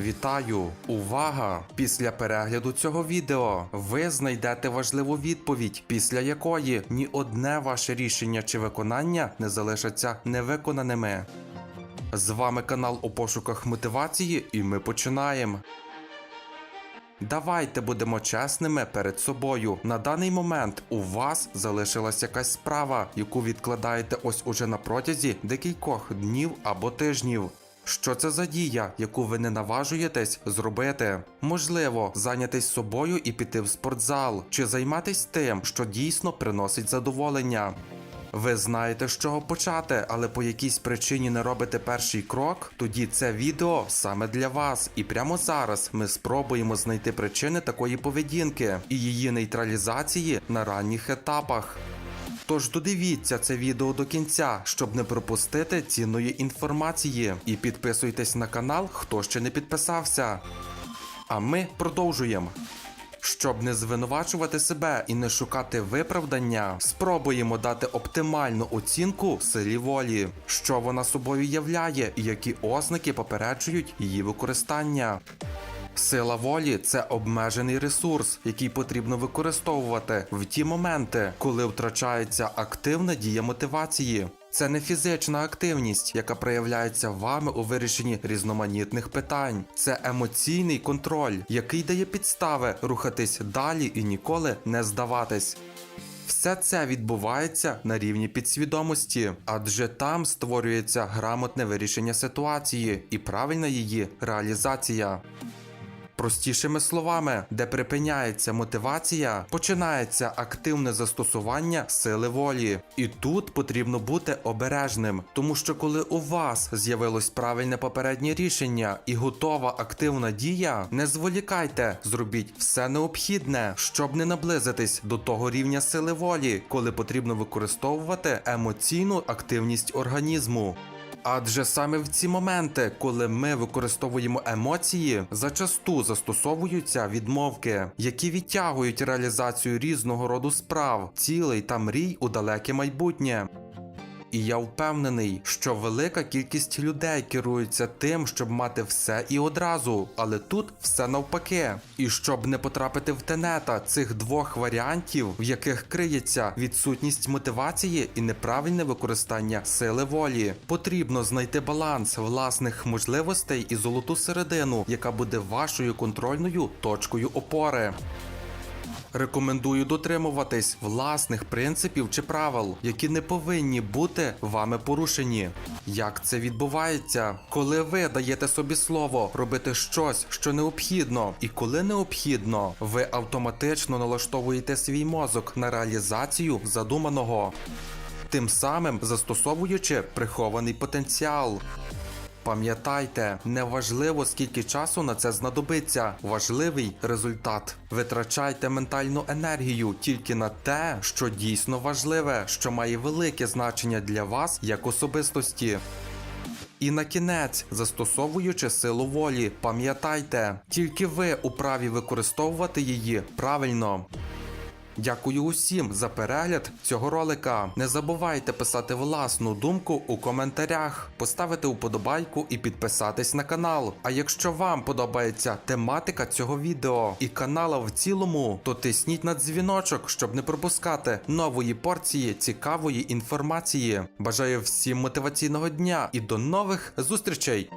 Вітаю! Увага! Після перегляду цього відео ви знайдете важливу відповідь, після якої ні одне ваше рішення чи виконання не залишаться невиконаними. З вами канал у пошуках мотивації, і ми починаємо. Давайте будемо чесними перед собою. На даний момент у вас залишилась якась справа, яку відкладаєте ось уже на протязі декількох днів або тижнів. Що це за дія, яку ви не наважуєтесь зробити? Можливо, зайнятись собою і піти в спортзал, чи займатись тим, що дійсно приносить задоволення. Ви знаєте, з чого почати, але по якійсь причині не робите перший крок, тоді це відео саме для вас. І прямо зараз ми спробуємо знайти причини такої поведінки і її нейтралізації на ранніх етапах. Тож додивіться це відео до кінця, щоб не пропустити цінної інформації. І підписуйтесь на канал, хто ще не підписався. А ми продовжуємо. Щоб не звинувачувати себе і не шукати виправдання, спробуємо дати оптимальну оцінку силі волі, що вона собою являє і які ознаки попереджують її використання. Сила волі це обмежений ресурс, який потрібно використовувати в ті моменти, коли втрачається активна дія мотивації. Це не фізична активність, яка проявляється вами у вирішенні різноманітних питань. Це емоційний контроль, який дає підстави рухатись далі і ніколи не здаватись. Все це відбувається на рівні підсвідомості, адже там створюється грамотне вирішення ситуації і правильна її реалізація. Простішими словами, де припиняється мотивація, починається активне застосування сили волі. І тут потрібно бути обережним, тому що коли у вас з'явилось правильне попереднє рішення і готова активна дія, не зволікайте, зробіть все необхідне, щоб не наблизитись до того рівня сили волі, коли потрібно використовувати емоційну активність організму. Адже саме в ці моменти, коли ми використовуємо емоції, зачасту застосовуються відмовки, які відтягують реалізацію різного роду справ, цілей та мрій у далеке майбутнє. І я впевнений, що велика кількість людей керуються тим, щоб мати все і одразу, але тут все навпаки. І щоб не потрапити в тенета цих двох варіантів, в яких криється відсутність мотивації і неправильне використання сили волі, потрібно знайти баланс власних можливостей і золоту середину, яка буде вашою контрольною точкою опори. Рекомендую дотримуватись власних принципів чи правил, які не повинні бути вами порушені. Як це відбувається? Коли ви даєте собі слово робити щось, що необхідно, і коли необхідно, ви автоматично налаштовуєте свій мозок на реалізацію задуманого, тим самим застосовуючи прихований потенціал. Пам'ятайте, неважливо скільки часу на це знадобиться, важливий результат. Витрачайте ментальну енергію тільки на те, що дійсно важливе, що має велике значення для вас як особистості. І на кінець, застосовуючи силу волі, пам'ятайте, тільки ви у праві використовувати її правильно. Дякую усім за перегляд цього ролика. Не забувайте писати власну думку у коментарях, поставити вподобайку і підписатись на канал. А якщо вам подобається тематика цього відео і канала в цілому, то тисніть на дзвіночок, щоб не пропускати нової порції цікавої інформації. Бажаю всім мотиваційного дня і до нових зустрічей!